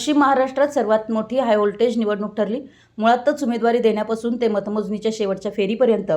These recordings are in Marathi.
पश्चिम महाराष्ट्रात सर्वात मोठी हाय व्होल्टेज निवडणूक ठरली. मुळातच उमेदवारी देण्यापासून ते मतमोजणीच्या शेवटच्या फेरीपर्यंत.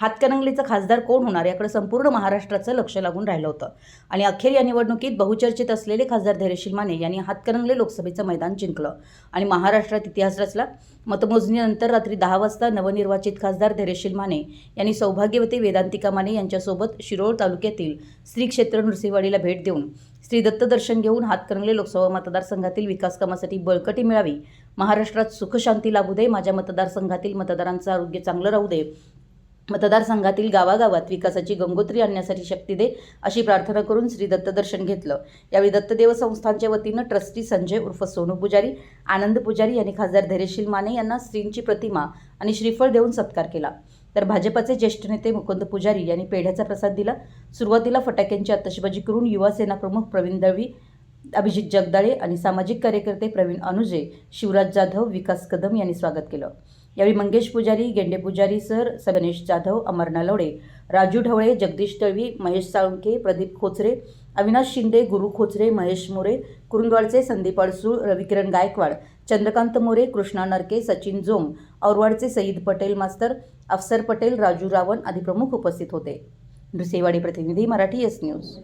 हातकणंगलेचा खासदार कोण होणार याकडे संपूर्ण महाराष्ट्राचं लक्ष लागून राहिलं होतं. आणि अखेर या निवडणुकीत बहुचर्चित असलेले खासदार धैर्यशील माने यांनी हातकणंगले लोकसभेचं मैदान जिंकलं. आणि महाराष्ट्रात इतिहास रचला. मतमोजणीनंतर रात्री दहा वाजता नवनिर्वाचित खासदार धैर्यशील माने यांनी सौभाग्यवती वेदांतिका माने यांच्यासोबत शिरोळ तालुक्यातील श्री क्षेत्र नृसिंहवाडीला भेट देऊन श्री दत्त दर्शन घेऊन हातकणंगले लोकसभा मतदारसंघातील विकास कामासाठी बळकटी मिळावी. महाराष्ट्रात सुखशांती लाभू दे. माझ्या मतदारसंघातील मतदारांचं आरोग्य चांगलं राहू दे. मतदारसंघातील गावागावात विकासाची गंगोत्री आणण्यासाठी शक्ती दे अशी प्रार्थना करून श्री दत्तदर्शन घेतलं. यावेळी दत्तदेव संस्थांच्या वतीनं ट्रस्टी संजय उर्फ सोनू पुजारी आनंद पुजारी यांनी खासदार धैर्यशील माने यांना श्रींची प्रतिमा आणि श्रीफळ देऊन सत्कार केला. तर भाजपाचे ज्येष्ठ नेते मुकुंद पुजारी यांनी पेढ्याचा प्रसाद दिला. सुरुवातीला फटाक्यांची आतषबाजी करून युवासेना प्रमुख प्रवीण दळवी अभिजित जगदाळे आणि सामाजिक कार्यकर्ते प्रवीण अनुजे शिवराज जाधव विकास कदम यांनी स्वागत केलं. यावेळी मंगेश पुजारी गेंडे पुजारी सर गणेश जाधव अमर नलवडे राजू ढवळे जगदीश तळवी महेश साळुंके प्रदीप खोचरे अविनाश शिंदे गुरु खोचरे महेश मोरे कुरुंदवाडचे संदीप अडसूळ रविकिरण गायकवाड चंद्रकांत मोरे कृष्णा नरके सचिन जोंग औरवाडचे सईद पटेल मास्तर अफसर पटेल राजू रावण आदी प्रमुख उपस्थित होते. नृसेवाडी प्रतिनिधी मराठी एस न्यूज